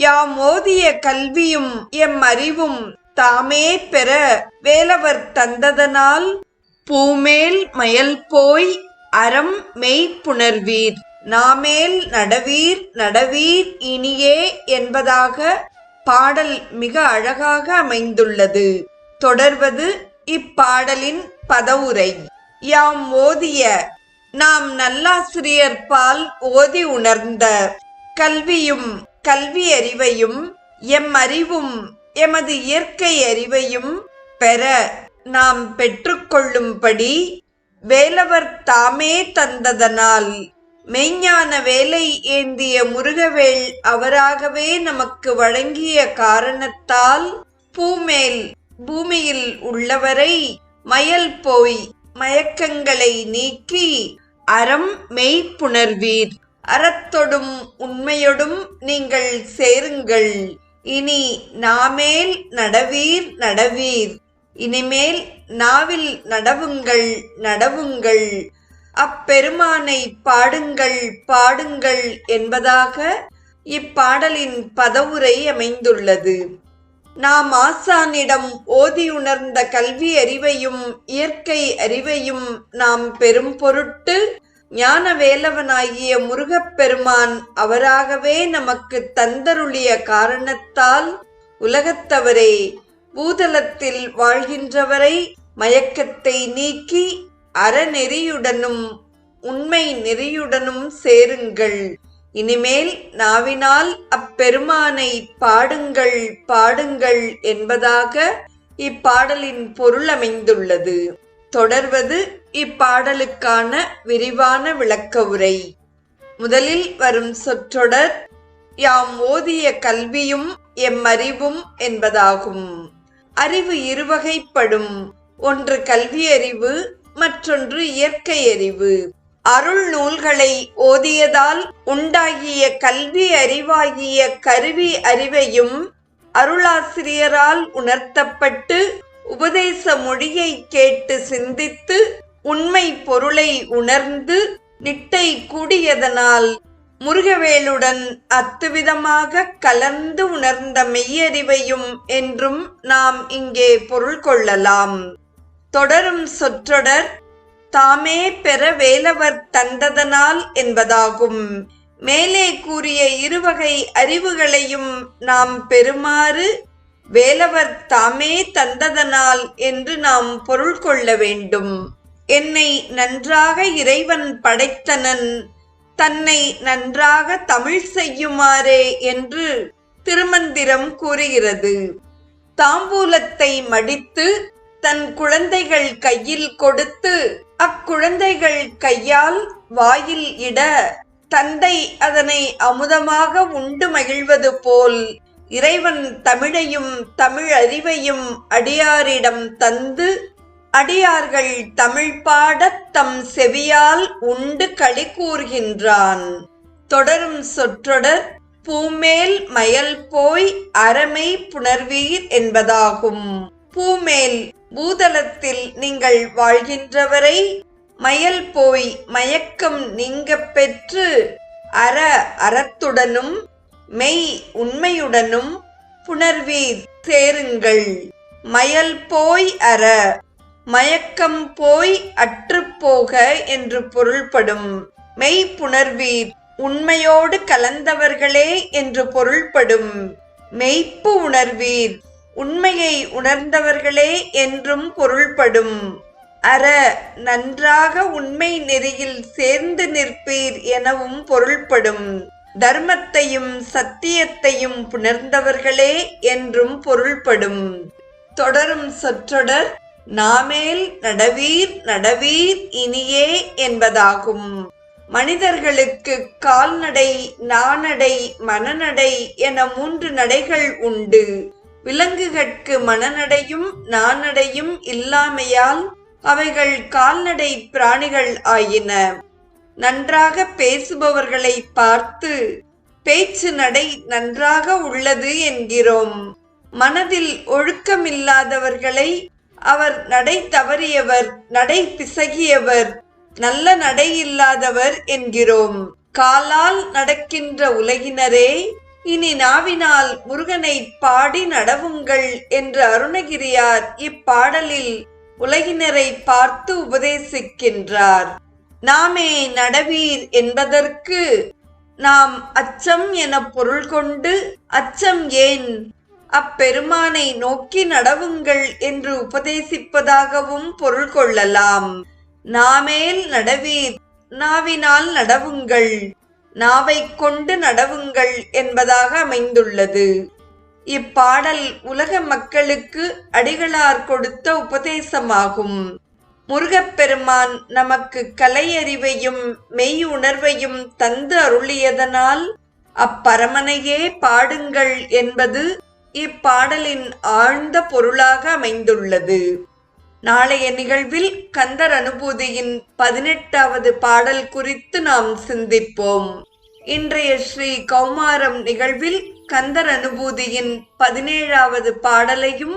யாம் ஓதிய கல்வியும் எம் அறிவும் தாமே பெற வேலவர் தந்ததனால் பூமேல் மயல் போய் அறம் மெய்ப்புணர்வீர் நாமேல் நடவீர் நடவீர் இனியே என்பதாக பாடல் மிக அழகாக அமைந்துள்ளது. தொடர்வது இப்பாடலின் பதவுரை. யாம் ஓதிய நாம் நல்லாசிரியர் பால் ஓதி உணர்ந்த கல்வியும் கல்வி அறிவையும் எம் அறிவும் எமது இயற்கை அறிவையும் பெற நாம் பெற்றுக்கொள்ளும்படி வேலவர் தாமே தந்ததனால் மெய்ஞான வேலை ஏந்திய முருகவேள் அவராகவே நமக்கு வழங்கிய காரணத்தால் பூமேல் பூமியில் உள்ளவரை மயல் போய் மயக்கங்களை நீக்கி அறம் மெய்ப்புணர்வீர் அறத்தொடும் உண்மையொடும் நீங்கள் சேருங்கள். இனி நாமேல் நடவீர் நடவீர். இனிமேல் நாவில் நடவுங்கள் நடவுங்கள். அப்பெருமானை பாடுங்கள் பாடுங்கள் என்பதாக இப்பாடலின் பதவுரை அமைந்துள்ளது. நாம் ஆசானிடம் ஓதி உணர்ந்த கல்வி அறிவையும் இயற்கை அறிவையும் நாம் பெரும் பொருட்டு ஞான வேலவனாகிய முருகப்பெருமான் அவராகவே நமக்கு தந்தருளிய காரணத்தால் உலகத்தவரே பூதலத்தில் வாழ்கின்றவரை மயக்கத்தை நீக்கி அறநெறியுடனும் உண்மை நெறியுடனும் சேருங்கள். இனிமேல் நாவினால் அப்பெருமானை பாடுங்கள் பாடுங்கள் என்பதாக இப்பாடலின் பொருள் அமைந்துள்ளது. தொடர்வது இப்பாடலுக்கான விரிவான விளக்க உரை முதலில் வரும் சொற்றொடர் யாம் ஓதிய கல்வியும் எம் அறிவும் என்பதாகும். அறிவு இருவகைப்படும். ஒன்று கல்வி அறிவு மற்றொன்று இயற்கை அறிவு அருள் நூல்களை ஓதியதால் உண்டாகிய கல்வி அறிவாகிய கருவி அறிவையும் அருளாசிரியரால் உணர்த்தப்பட்டு உபதேச மொழியை கேட்டு சிந்தித்து உண்மை பொருளை உணர்ந்து நிட்டை கூடியதனால் முருகவேலுடன் அத்துவிதமாக கலந்து உணர்ந்த மெய்யறிவையும் என்றும் நாம் இங்கே பொருள் கொள்ளலாம். தொடரும் சொற்றொடர் தாமே பெற வேலவர் தந்ததனால் என்பதாகும். மேலே கூறிய இருவகை அறிவுகளையும் நாம் பெறுமாறு வேலவர் தாமே தந்ததனால் என்று நாம் பொருள் கொள்ள வேண்டும். என்னை நன்றாக இறைவன் படைத்தனன் தன்னை நன்றாக தமிழ் செய்யுமாறே என்று திருமந்திரம் கூறுகிறது. தாம்பூலத்தை மடித்து தன் குழந்தைகள் கையில் கொடுத்து அக்குழந்தைகள் கையால் வாயில் இட தந்தை அதனை அமுதமாக உண்டு மகிழ்வது போல் இறைவன் தமிழையும் தமிழ் அறிவையும் அடியாரிடம் தந்து அடியார்கள் தமிழ் பாடத் தம் செவியால் உண்டு களி கூறுகின்றான். தொடரும் சொற்றொடர் பூமேல் மயல் போய் அறமை புணர்வீர் என்பதாகும். பூமேல் பூதலத்தில் நீங்கள் வாழ்கின்றவரை மயல் போய் மயக்கம் நீங்க பெற்று அற அறத்துடனும் மெய் உண்மையுடனும் புணர்வீர் சேருங்கள். மயல் போய் அற மயக்கம் போய் அற்றுப்போக என்று பொருள்படும். மெய் புணர்வீர் உண்மையோடு கலந்தவர்களே என்று பொருள்படும். மெய்ப்பு உணர்வீர் உண்மையை உணர்ந்தவர்களே என்றும் பொருள்படும். அற நன்றாக உண்மை நெறியில் சேர்ந்து நிற்பீர் எனவும் பொருள்படும். தர்மத்தையும் சத்தியத்தையும் புணர்ந்தவர்களே என்றும் பொருள்படும். தொடரும் சொற்றொடர் நாமேல் நடவீர் நடவீர் இனியே என்பதாகும். மனிதர்களுக்கு கால்நடை நானடை மனநடை என மூன்று நடைகள் உண்டு. விலங்குகட்கு மனநடையும் நானடையும் இல்லாமையால் அவைகள் கால்நடை பிராணிகள் ஆயின. நன்றாக பேசுபவர்களை பார்த்து பேச்சு நடை நன்றாக உள்ளது என்கிறோம். மனதில் ஒழுக்கமில்லாதவர்களை அவர் நடை தவறியவர் நடை பிசகியவர் நல்ல நடை இல்லாதவர் என்கிறோம். காலால் நடக்கின்ற உலகினரே இனி நாவினால் முருகனை பாடி நடவுங்கள் என்று அருணகிரியார் இப்பாடலில் உலகினரை பார்த்து உபதேசிக்கின்றார். நாமே நடவீர் என்பதற்கு நாம் அச்சம் என பொருள் கொண்டு அச்சம் ஏன்? அப்பெருமானை நோக்கி நடவுங்கள் என்று உபதேசிப்பதாகவும் பொருள் கொள்ளலாம். நாமேல் நடவீர் நாவினால் நடவுங்கள் நாவை கொண்டு நடவுங்கள் என்பதாக அமைந்துள்ளது. இப்பாடல் உலக மக்களுக்கு அடிகளார் கொடுத்த உபதேசமாகும். முருகப்பெருமான் நமக்கு கலையறிவையும் மெய் உணர்வையும் தந்து அருளியதனால் அப்பரமனையே பாடுங்கள் என்பது இப்பாடலின் ஆழ்ந்த பொருளாக அமைந்துள்ளது. நாளைய நிகழ்வில் கந்தர் அனுபூதியின் பதினெட்டாவது பாடல் குறித்து நாம் சிந்திப்போம். இன்றைய ஸ்ரீ கௌமாரம் நிகழ்வில் கந்தர் அனுபூதியின் பதினேழாவது பாடலையும்